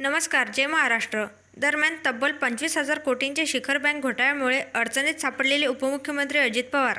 नमस्कार जय महाराष्ट्र. दरम्यान तब्बल पंचवीस हजार कोटींच्या शिखर बँक घोटाळ्यामुळे अडचणीत सापडलेले उपमुख्यमंत्री अजित पवार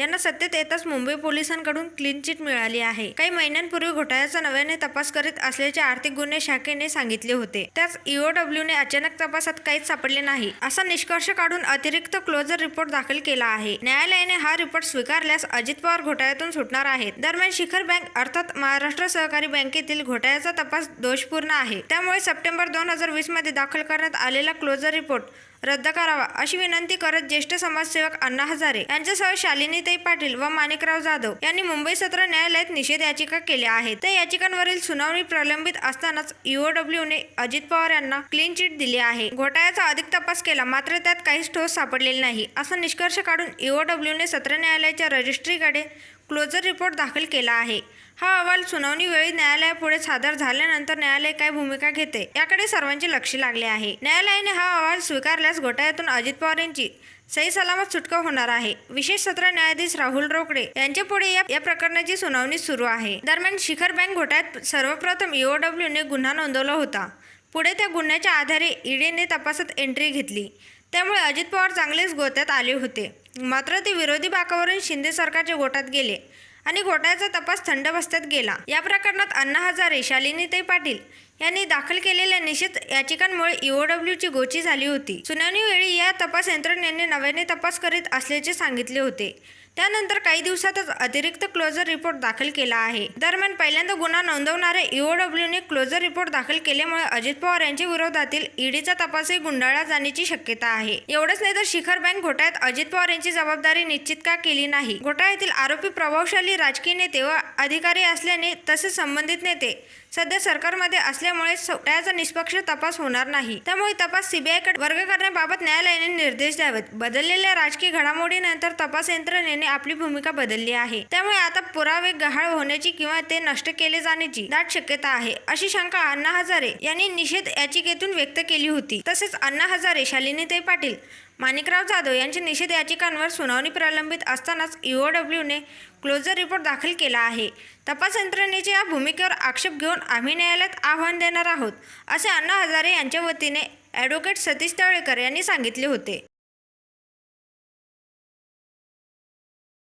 यांना सत्तेत येताच मुंबई पोलिसांकडून क्लीन चिट मिळाली आहे. काही महिन्यांपूर्वी घोटाळ्याचा नव्याने तपास करीत असल्याचे आर्थिक गुन्हे शाखेने सांगितले होते. त्याच ईओडब्ल्यूने अचानक तपासात काहीच सापडले नाही असा निष्कर्ष काढून अतिरिक्त क्लोजर रिपोर्ट दाखल केला आहे. न्यायालयाने हा रिपोर्ट स्वीकारल्यास अजित पवार घोटाळ्यातून सुटणार आहेत. दरम्यान शिखर बँक अर्थात महाराष्ट्र सहकारी बँकेतील घोटाळ्याचा तपास दोषपूर्ण आहे. त्यामुळे सप्टेंबर दोन हजार वीसमध्ये दाखल करण्यात आलेला क्लोजर रिपोर्ट रद्द करावा अशी विनंती करत ज्येष्ठ समाजसेवक अण्णा हजारे यांच्यासह शालिनीताई पाटील व माणिकराव जाधव यांनी मुंबई सत्र न्यायालयात निषेध याचिका केल्या आहेत. त्या याचिकांवरील सुनावणी प्रलंबित असतानाच ईओडब्ल्यूने अजित पवार यांना क्लीन चिट दिली आहे. घोटाळ्याचा अधिक तपास केला मात्र त्यात काहीच ठोस सापडलेले नाही. असा निष्कर्ष काढून ईओडब्ल्यूने सत्र न्यायालयाच्या रजिस्ट्रीकडे क्लोजर रिपोर्ट दाखल केला आहे. हा अहवाल सुनावणीवेळी न्यायालयापुढे सादर झाल्यानंतर न्यायालय काय भूमिका घेते याकडे सर्वांचे लक्ष लागले आहे. न्यायालयाने हा अहवाल स्वीकारल्यास घोटाळ्यातून अजित पवार यांची सही सलामत सुटका होणार आहे. विशेष सत्र न्यायाधीश राहुल रोकडे यांच्या पुढे या या प्रकरणाची सुनावणी सुरू आहे. दरम्यान शिखर बँक घोटाळ्यात सर्वप्रथम ईओडब्ल्यूने गुन्हा नोंदवला होता. पुढे त्या गुन्ह्याच्या आधारे ईडीने तपासात एंट्री घेतली. त्यामुळे अजित पवार चांगलेच गोत्यात आले होते. मात्र ते विरोधी बाकावरून शिंदे सरकारच्या गोटात गेले आणि घोटाळ्याचा तपास थंड बसत्यात गेला. या प्रकरणात अण्णा हजारे शालिनीताई पाटील यांनी दाखल केलेल्या निषेध याचिकांमुळे ईओडब्ल्यूची गोची झाली होती. सुनावणीवेळी या तपास यंत्रणेने नव्याने तपास करीत असल्याचे सांगितले होते. त्यानंतर काही दिवसातच अतिरिक्त क्लोजर रिपोर्ट दाखल केला आहे. दरम्यान पहिल्यांदा गुन्हा नोंदवणाऱ्या ईओडब्ल्यूने क्लोजर रिपोर्ट दाखल केल्यामुळे अजित पवार यांच्या विरोधातील ईडीचा तपासही गुंडाळला जाण्याची शक्यता आहे. एवढंच नाही तर शिखर बँक घोटाळ्यात अजित पवार यांची जबाबदारी निश्चित का केली नाही? घोटाळ्यातील आरोपी प्रभावशाली राजकीय नेते व अधिकारी असल्याने तसेच संबंधित नेते सध्या सरकारमध्ये असल्यामुळे सोटायाचा निष्पक्ष तपास होणार नाही. त्यामुळे तपास सीबीआयकडे वर्ग करण्याबाबत न्यायालयाने निर्देश द्यावेत. बदललेल्या राजकीय घडामोडीनंतर तपास यंत्रणेने आपली भूमिका बदलली आहे. त्यामुळे आता पुरावे गहाळ होण्याची किंवा ते नष्ट केले जाण्याची दाट शक्यता आहे अशी शंका अण्णा हजारे यांनी निषेध याचिकेतून व्यक्त केली होती. तसेच अण्णा हजारे शालिनीताई पाटील माणिकराव जाधव यांच्या निषेध याचिकांवर सुनावणी प्रलंबित असतानाच ईओडब्ल्यूने क्लोजर रिपोर्ट दाखल केला आहे. तपास यंत्रणेच्या या भूमिकेवर आक्षेप घेऊन आम्ही न्यायालयात आव्हान देणार आहोत असे अण्णा हजारे यांच्या वतीने ॲडव्होकेट सतीश तळेकर यांनी सांगितले होते.